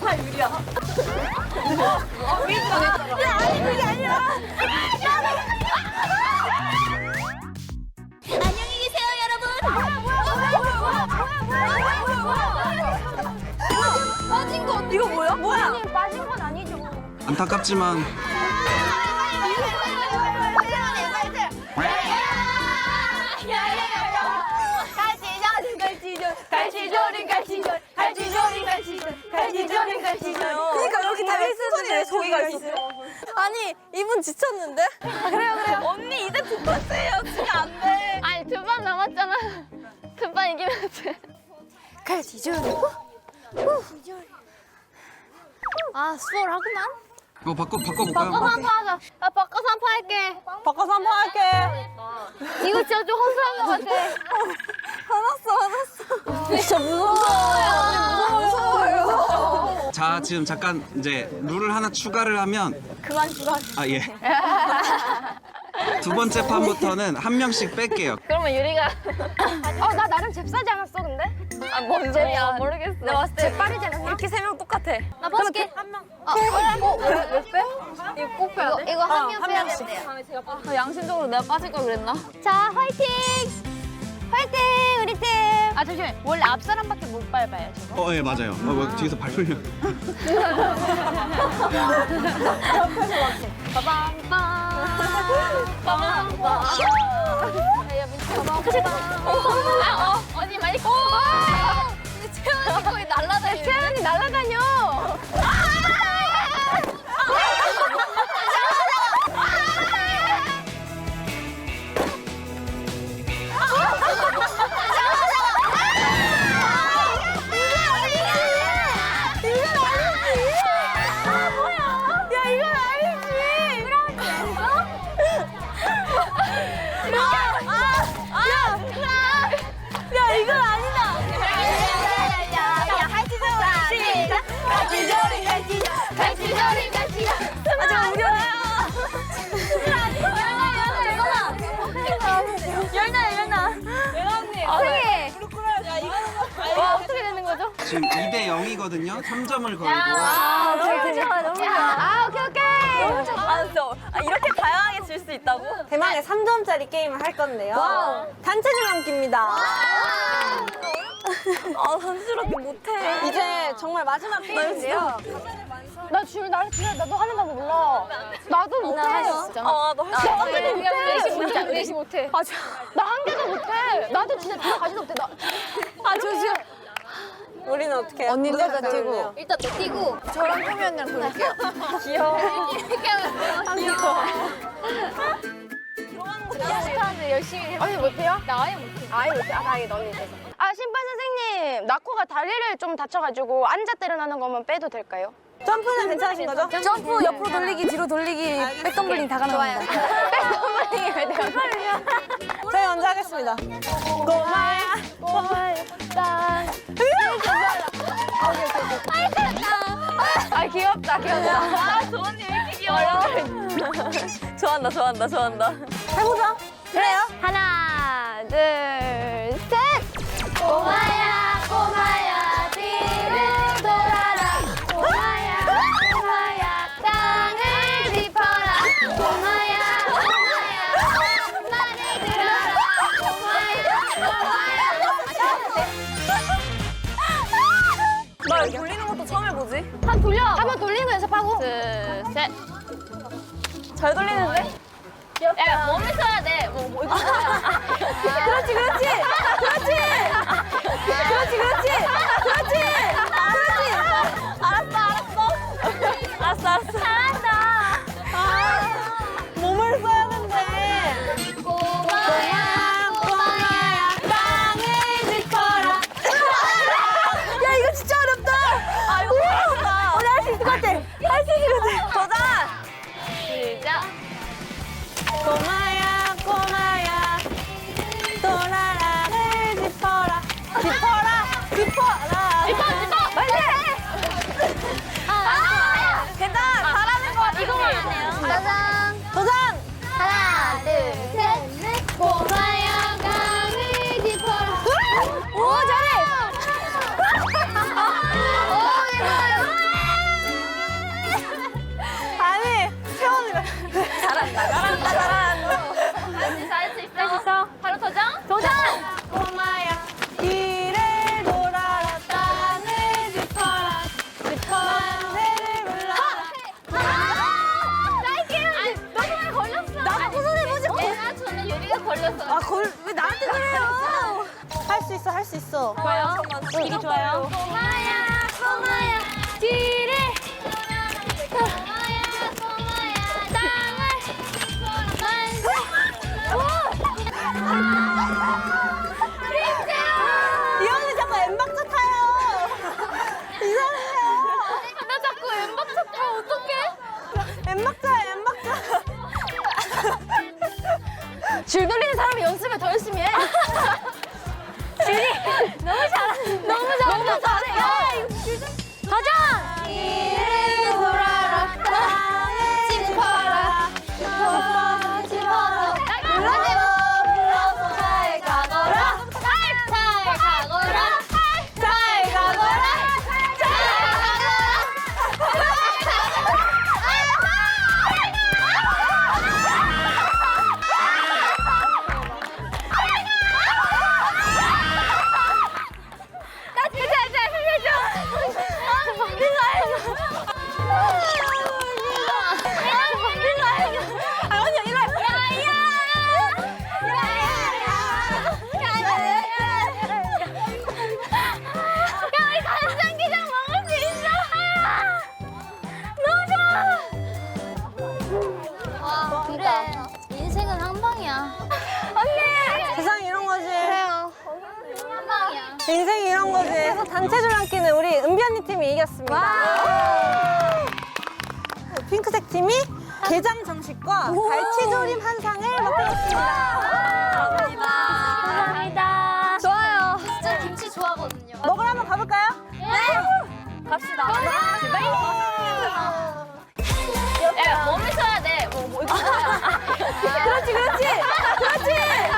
다 유리야. 야, 아니, 그게 아니라. 안녕히 계세요, 여러분. 빠진 거 이거 뭐야? 뭐야? 빠진 건 아니죠. 안타깝지만 갈치조림, 갈치조림. 그러니까 여기 달리스톤이래 소리가 있어. 아니, 이분 지쳤는데? 그래요, 그래요. 언니, 이제 붙었어요. 지금 안 돼. 아니 두 번 남았잖아. 두 번 이기면 돼. 갈치조림. 아, 수월하구만. 이거 바꿔 바꿔볼까요? 바꿔서 한판 하자. 나 바꿔서 한판 할게. 바꿔서 한번 할게. 이거 진짜 좀 허술한 것 같아. 화났어, 화났어. 진짜 무서워요. 무서워요. 자 지금 잠깐 이제 룰을 하나 추가를 하면 그만, 그만. 아 예. 두 번째 판부터는 한 명씩 뺄게요. 그러면 유리가. 어 나 나름 잽싸지 않았어 근데? 아, 뭔 소리야. 모르겠어. 내가 봤을 때 빠르지 않았어? 이렇게 세 명 똑같아. 나 벗을게. 한 명. 어, 어, 왜, 왜 빼? 이거 꼭 빼야 돼? 이거 한 명 빼야 돼. 아, 양심적으로 내가 빠질 걸 그랬나? 자, 화이팅! 화이팅, 우리 팀! 아, 잠시만. 원래 앞 사람밖에 못 밟아요, 저거. 어 예 맞아요. 어, 뭐 뒤에서 밟으려. 빠밤빰. 빠밤빰. 야, 민지 빠밤빰. 아, 어, 언니 많이 커. 근데 채연이 거의 날라다녀. 채연이 날라다녀. 지금 2대 0이거든요. 3점을 걸고. 아, 너무 좋아, 너무 좋아. 아, 오케이, 오케이. 아, 저, 아, 이렇게 다양하게 질 수 있다고? 대망의 3점짜리 게임을 할 건데요. 단체 줄넘기입니다. 아, 단체줄넘기 못해. 이제 정말 마지막 게임인데요. 나 지금 나 진짜 나도 하는 방법 몰라. 나도 못해. 아, 너무 나도 못해. 못해. 못해. 아, 저, 나한 개도 못해. 나도 진짜 들어가지도 못해. 나. 아, 저지 어떻게 해요? 언니 누가 다 뛰고. 일단 너 뛰고. 저랑 토미 언니랑 돌릴게요. 귀여워. 이렇게 하면 귀여워. 못하는데 열심히 해. 언니 못해요? 나 아예 못해. 아예 못해. 아, 다행이다. 언니 돼서. 아, 심판 선생님. 나코가 다리를 좀 다쳐가지고 앉아 때려나는 거면 빼도 될까요? 점프는 괜찮으신 거죠? 점프 옆으로 돌리기, 뒤로 돌리기, 백덤블링 다 가능합니다. 백덤블링이 왜 내가 저희 먼저 하겠습니다. 고마야. 꼬마야 딴 귀엽다 귀엽다 아왜 이렇게 귀여워요 좋아한다, 좋아한다, 좋아한다. 해보자. 둘 셋 잘 돌리는데? 야, 몸을 써야 돼. 뭐, 뭐, 이거. 그렇지, 그렇지. 그렇지. 시작. 꼬마야, 꼬마야. 돌아라 를 짚어라. 짚어라. 있어, 할 수 있어. 좋아요. 이게 좋아요. 꼬마야 꼬마야 뒤를 꼬마야 꼬마야 땅을 만세 이 언니 자꾸 엠박자 타요. 이상해요. 나 자꾸 엠박차 타 어떡해 엠박자야, 엠박자. 줄 돌리는 사람이 연습을 더 열심히 해. 인생이 이런 거지. 그래서 단체 줄넘기는 우리 은비 언니 팀이 이겼습니다. 핑크색 팀이 게장 정식과 갈치조림 한 상을 맡았습니다. 감사합니다. 좋아요. 진짜 김치 좋아하거든요. 먹으러 한번 가볼까요? 네. 갑시다. 야, 몸을 써야 돼. 뭐, 뭐, 이거. 그렇지. 그렇지.